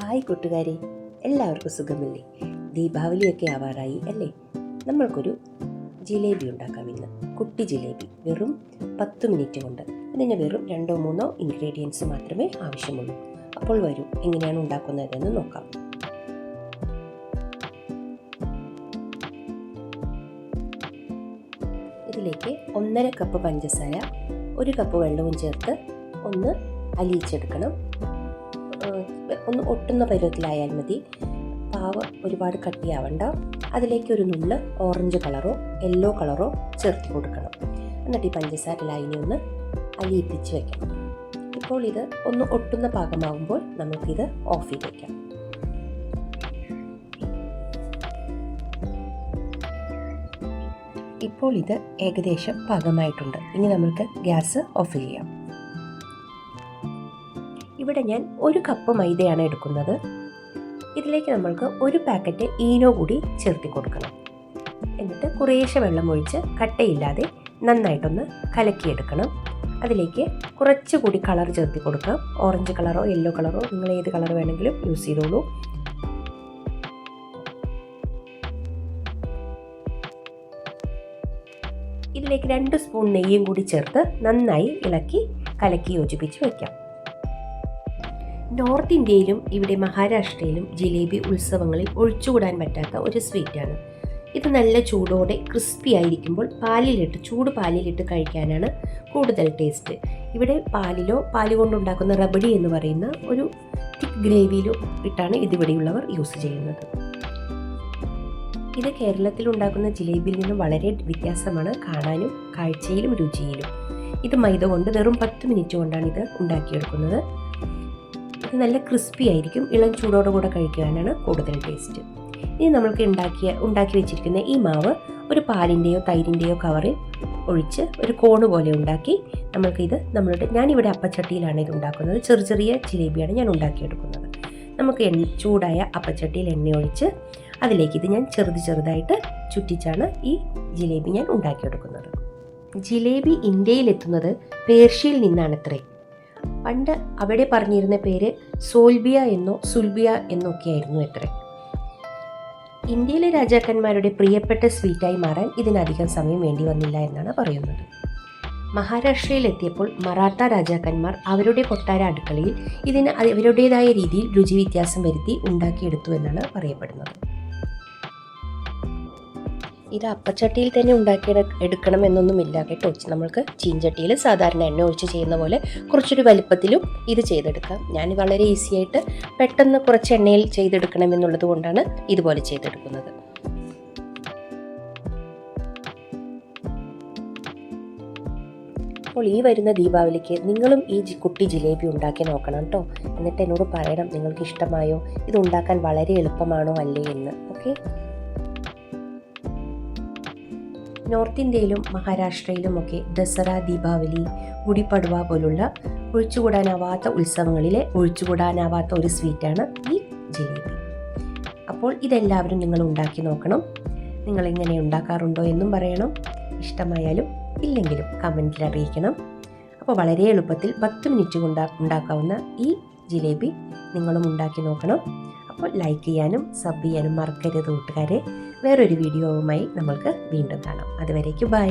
Hi കൂട്ടുകാരെ എല്ലാവർക്കും സുഖമില്ലേ? ദീപാവലിയൊക്കെ ആവാറായി അല്ലേ? നമ്മൾക്കൊരു ജിലേബി ഉണ്ടാക്കാം ഇന്ന്. കുട്ടി ജിലേബി വെറും പത്ത് മിനിറ്റ് കൊണ്ട്. ഇതിന് വെറും രണ്ടോ മൂന്നോ ഇൻഗ്രീഡിയൻസ് മാത്രമേ ആവശ്യമുള്ളൂ. അപ്പോൾ വരൂ എങ്ങനെയാണ് ഉണ്ടാക്കുന്നതെന്ന് നോക്കാം. ഇതിലേക്ക് ഒന്നര കപ്പ് പഞ്ചസാര ഒരു കപ്പ് വെള്ളവും ചേർത്ത് ഒന്ന് അലിയിച്ചെടുക്കണം. ഒന്ന് ഒട്ടുന്ന പരുവത്തിലായാൽ മതി. പാവ് ഒരുപാട് കട്ടിയാവണ്ട. അതിലേക്ക് ഒരു നുള്ള് ഓറഞ്ച് കളറോ യെല്ലോ കളറോ ചേർത്ത് കൊടുക്കണം. എന്നിട്ട് ഈ പഞ്ചസാര ലൈനി ഒന്ന് അലിയിപ്പിച്ച് വെക്കണം. ഇപ്പോൾ ഇത് ഒന്ന് ഒട്ടുന്ന പാകമാകുമ്പോൾ നമുക്കിത് ഓഫ് ചെയ്ത് വയ്ക്കാം ഇപ്പോൾ ഇത് ഏകദേശം പാകമായിട്ടുണ്ട്. ഇനി നമുക്ക് ഗ്യാസ് ഓഫ് ചെയ്യാം. ഇവിടെ ഞാൻ ഒരു കപ്പ് മൈദയാണ് എടുക്കുന്നത്. ഇതിലേക്ക് നമ്മൾക്ക് ഒരു പാക്കറ്റ് ഈനോ കൂടി ചേർത്തി കൊടുക്കണം. എന്നിട്ട് കുറേശ്ശെ വെള്ളം ഒഴിച്ച് കട്ടയില്ലാതെ നന്നായിട്ടൊന്ന് കലക്കിയെടുക്കണം. അതിലേക്ക് കുറച്ചുകൂടി കളർ ചേർത്തി കൊടുക്കാം. ഓറഞ്ച് കളറോ യെല്ലോ കളറോ നിങ്ങൾ ഏത് കളർ വേണമെങ്കിലും യൂസ് ചെയ്തോളൂ. ഇതിലേക്ക് രണ്ട് സ്പൂൺ നെയ്യും കൂടി ചേർത്ത് നന്നായി ഇളക്കി കലക്കി യോജിപ്പിച്ച് വയ്ക്കാം നോർത്ത് ഇന്ത്യയിലും ഇവിടെ മഹാരാഷ്ട്രയിലും ജിലേബി ഉത്സവങ്ങളിൽ ഒഴിച്ചുകൂടാൻ പറ്റാത്ത ഒരു സ്വീറ്റാണ്. ഇത് നല്ല ചൂടോടെ ക്രിസ്പി ആയിരിക്കുമ്പോൾ പാലിലിട്ട് ചൂട് പാലിലിട്ട് കഴിക്കാനാണ് കൂടുതൽ ടേസ്റ്റ്. ഇവിടെ പാലിലോ പാൽ കൊണ്ടുണ്ടാക്കുന്ന റബഡി എന്ന് പറയുന്ന ഒരു തിക്ക് ഗ്രേവിയിലോ ഇട്ടാണ് ഇതിവിടെയുള്ളവർ യൂസ് ചെയ്യുന്നത്. ഇത് കേരളത്തിൽ ഉണ്ടാക്കുന്ന ജിലേബിയിൽ നിന്നും വളരെ വ്യത്യാസമാണ് കാണാനും കാഴ്ചയിലും രുചിയിലും. ഇത് മൈദ കൊണ്ട് വെറും പത്ത് മിനിറ്റ് കൊണ്ടാണ് ഇത് ഉണ്ടാക്കിയെടുക്കുന്നത്. ഇത് നല്ല ക്രിസ്പി ആയിരിക്കും. ഇളം ചൂടോടുകൂടെ കഴിക്കാനാണ് കൂടുതൽ ടേസ്റ്റ് ഇനി നമ്മൾക്ക് ഉണ്ടാക്കിയ ഉണ്ടാക്കി വെച്ചിരിക്കുന്ന ഈ മാവ് ഒരു പാലിന്റെയോ തൈരിന്റെയോ കവറിൽ ഒഴിച്ച് ഒരു കോണ് പോലെ ഉണ്ടാക്കി നമ്മൾക്കിത് നമ്മളുടെ ഞാനിവിടെ അപ്പച്ചട്ടിയിലാണ് ഇത് ഉണ്ടാക്കുന്നത്. ചെറിയ ചെറിയ ജിലേബിയാണ് ഞാൻ ഉണ്ടാക്കിയെടുക്കുന്നത്. നമുക്ക് എണ്ണ ചൂടായ അപ്പച്ചട്ടിയിൽ എണ്ണ ഒഴിച്ച് അതിലേക്ക് ഇത് ഞാൻ ചെറുത് ചെറുതായിട്ട് ചുറ്റിച്ചാണ് ഈ ജിലേബി ഞാൻ ഉണ്ടാക്കിയെടുക്കുന്നത്. ജിലേബി ഇന്ത്യയിലെത്തുന്നത് പേർഷ്യയിൽ നിന്നാണത്രേ പണ്ട് അവിടെ പറഞ്ഞിരുന്ന പേര് സോൽബിയ എന്നോ സുൽബിയ എന്നൊക്കെയായിരുന്നു എത്ര. ഇന്ത്യയിലെ രാജാക്കന്മാരുടെ പ്രിയപ്പെട്ട സ്വീറ്റായി മാറാൻ ഇതിനധികം സമയം വേണ്ടി വന്നില്ല എന്നാണ് പറയുന്നത്. മഹാരാഷ്ട്രയിലെത്തിയപ്പോൾ മറാത്ത രാജാക്കന്മാർ അവരുടെ കൊട്ടാര അടുക്കളയിൽ ഇതിന് അവരുടേതായ രീതിയിൽ രുചി വ്യത്യാസം വരുത്തി ഉണ്ടാക്കിയെടുത്തു എന്നാണ് പറയപ്പെടുന്നത്. ഇത് അപ്പച്ചട്ടിയിൽ തന്നെ ഉണ്ടാക്കി എടുക്കണം എന്നൊന്നുമില്ല കേട്ടോ. നമ്മൾക്ക് ചീഞ്ചട്ടിയിൽ സാധാരണ എണ്ണ ഒഴിച്ച് ചെയ്യുന്ന പോലെ കുറച്ചൊരു വലിപ്പത്തിലും ഇത് ചെയ്തെടുക്കാം. ഞാൻ വളരെ ഈസി ആയിട്ട് പെട്ടെന്ന് കുറച്ച് എണ്ണയിൽ ചെയ്തെടുക്കണം എന്നുള്ളത് കൊണ്ടാണ് ഇതുപോലെ ചെയ്തെടുക്കുന്നത്. അപ്പോൾ ഈ വരുന്ന ദീപാവലിക്ക് നിങ്ങളും ഈ കുട്ടി ജിലേബി ഉണ്ടാക്കി നോക്കണം കേട്ടോ എന്നിട്ട് എന്നോട് പറയണം നിങ്ങൾക്ക് ഇഷ്ടമായോ? ഇത് ഉണ്ടാക്കാൻ വളരെ എളുപ്പമാണോ അല്ലേ എന്ന്. ഓക്കെ? നോർത്ത് ഇന്ത്യയിലും മഹാരാഷ്ട്രയിലുമൊക്കെ ദസറ ദീപാവലി ഗുടിപ്പടുവ പോലുള്ള ഒഴിച്ചുകൂടാനാവാത്ത ഉത്സവങ്ങളിലെ ഒഴിച്ചുകൂടാനാവാത്ത ഒരു സ്വീറ്റാണ് ഈ ജിലേബി. അപ്പോൾ ഇതെല്ലാവരും നിങ്ങൾ ഉണ്ടാക്കി നോക്കണം. നിങ്ങൾ എങ്ങനെ ഉണ്ടാക്കാറുണ്ടോ എന്നും പറയണം. ഇഷ്ടമായാലും ഇല്ലെങ്കിലും കമന്റിൽ അറിയിക്കണം. അപ്പോൾ വളരെ എളുപ്പത്തിൽ പത്ത് മിനിറ്റ് കൊണ്ട് ഉണ്ടാക്കാവുന്ന ഈ ജിലേബി നിങ്ങളും ഉണ്ടാക്കി നോക്കണം. അപ്പോൾ ലൈക്ക് ചെയ്യാനും സബ് ചെയ്യാനും മറക്കരുത് കൂട്ടുകാരെ. വേറൊരു വീഡിയോവുമായി നമ്മൾക്ക് വീണ്ടും കാണാം. അതുവരേക്ക് ബൈ